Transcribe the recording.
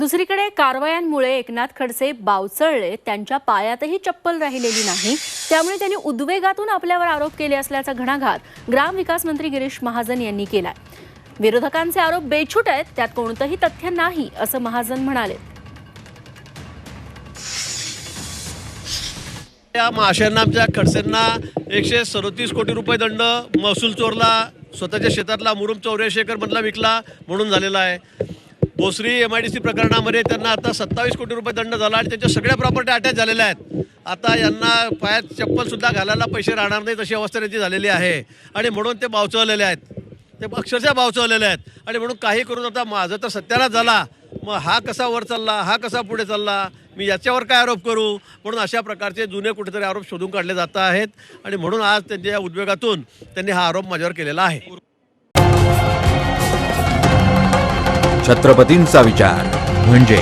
दुसरीकडे कारवायांमुळे एकनाथ खडसे बावचळले त्यांच्या पायातही चप्पल राहिलेली नाही. त्यामुळे त्यांनी उद्वेगातून आपल्यावर आरोप केले असल्याचा घणाघात ग्रामविकास मंत्री गिरीश महाजन यांनी केलाय. विरोधकांचे आरोप बेछूट आहेत त्यात कोणतंही तथ्य नाही असं महाजन म्हणाले. या माशांना आमच्या खडसेंना एकशे सदोतीस कोटी रुपये दंड महसूल चोरला स्वतःच्या शेतातला मुरुम चौऱ्याऐंशी एकर मधला विकला म्हणून झालेला आहे. Bhosari M I D C प्रकरणामध्ये त्यांना आता सत्तावीस कोटी रुपये दंड झाला आणि त्यांच्या सगळ्या प्रॉपर्टी अटॅच झालेल्या आहेत. आता यांना पायात चप्पलसुद्धा घालायला पैसे राहणार नाही तशी अवस्था त्यांची झालेली आहे. आणि म्हणून ते बावचवलेले आहेत. ते अक्षरशः बावचवलेले आहेत. आणि म्हणून काही करून आता माझं तर सत्यानाच झाला. मग हा कसा वर चालला? हा कसा पुढे चालला? मी याच्यावर काय आरोप करू? म्हणून अशा प्रकारचे जुने कुठेतरी आरोप शोधून काढले जात आहेत. आणि म्हणून आज त्यांच्या या उद्वेगातून त्यांनी हा आरोप माझ्यावर केलेला आहे. छत्रपतींचा विचार. म्हणजे